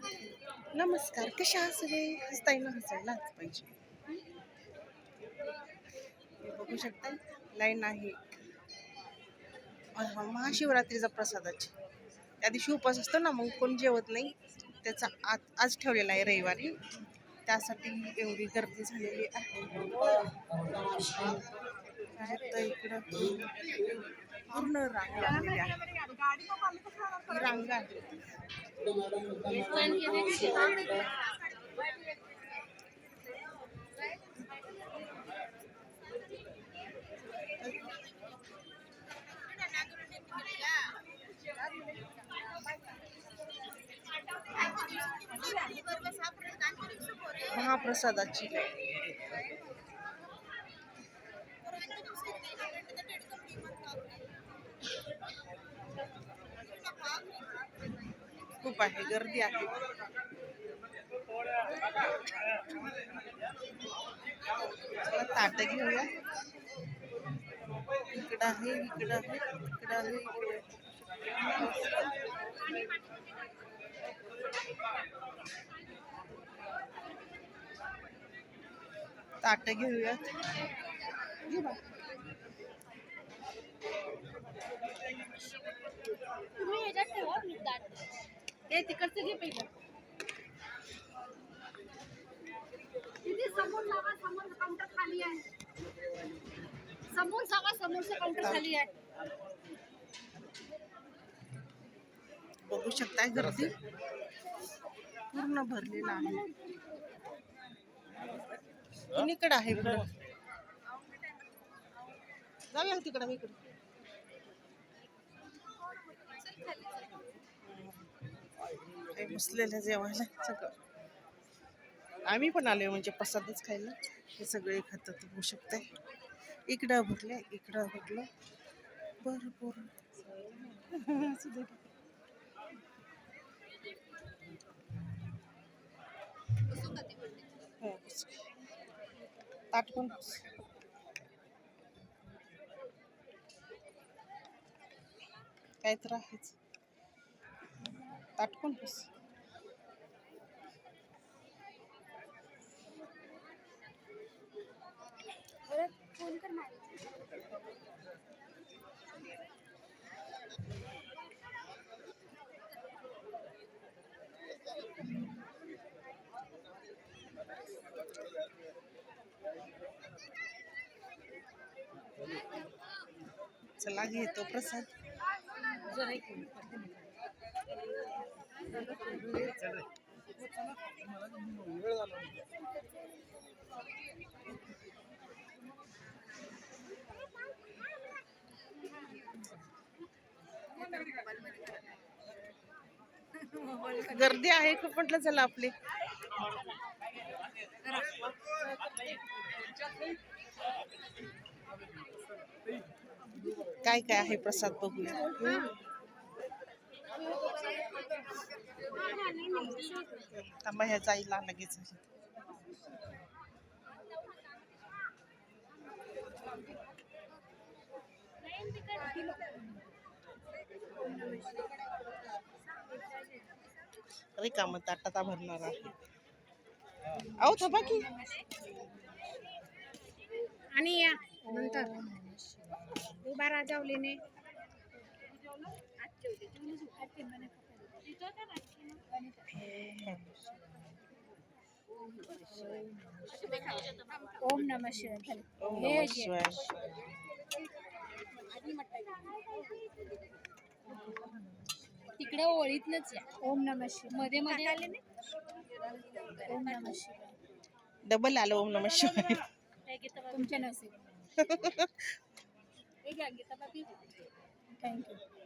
नमस्कार कशा हसले सगळे? हसायलाच पाहिजे. बघू शकता लाईन आहे. महाशिवरात्रीचा प्रसादाची त्या दिवशी उपास असतो ना मग कोण जेवत नाही त्याचा आज आज ठेवलेला आहे रविवारी. त्यासाठी एवढी गर्दी झालेली आहे. इकडं पूर्ण रांग लागलेली आहे महाप्रसादाची. खूप आहे गर्दी आहे. ताट घेऊया. इकडं आहे इकडं आहे इकडं आहे ताट घेऊयात घे तुम्ही ह्याच्यात ठेवा मी ताट हे तिकडचं घे पहिलं तिथे समोर जावा समोर काउंटर खाली आहे समोर जावा समोरचं काउंटर खाली आहे बघू शकताय गर्दी पूर्ण भरलेला आहे कुणीकडे आहे पुढं जाऊया तिकडं इकडं। बसलेलं जेवायला सगळं. आम्ही पण आलोय म्हणजे प्रसादच खायला. हे सगळे खातात बघू शकते इकडं भरले इकडं भरलं. बरं बरं हो, ताट पण काय तर आहेच. ताट पण बस फोन कर चला घेतो प्रसाद। गर्दी आहे खूप म्हटलं चला आपली. काय काय आहे प्रसाद बघूया. थांबा ह्या जाईला लगेच. अरे काम ताटाता भरणार आहे. अहो थांबा की. आणि या नंतर. उभा राजावलीने ओम नम शिवाय. ओम नमः शिवाय. तिकडे ओळीतनच या. ओम नम शिवाय. मध्ये मध्ये आले ओम नम शिवाय. डबल आलं ओम नमः शिवाय. तुमच्या हे बाबी थँक्यू.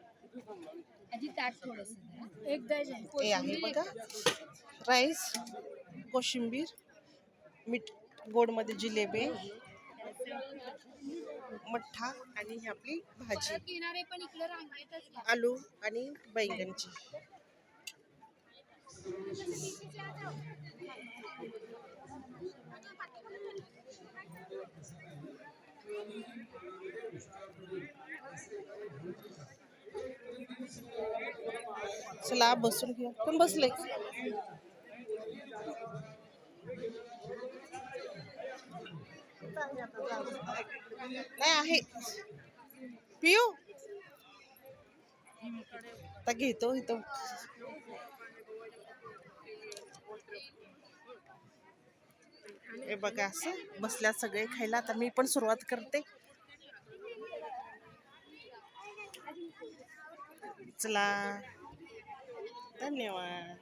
हे आहे बघा. राईस कोशिंबीर मीठ गोडमध्ये जिलेबी मठ्ठा आणि ही आपली भाजी. आलू आणि बैंगनची. चला बसून घेऊ. पण बसले? नाही आहे. पिऊ आता घेतो इथं. हे बघा असं बसल्या सगळे खायला. आता मी पण सुरुवात करते. चला. धन्यवाद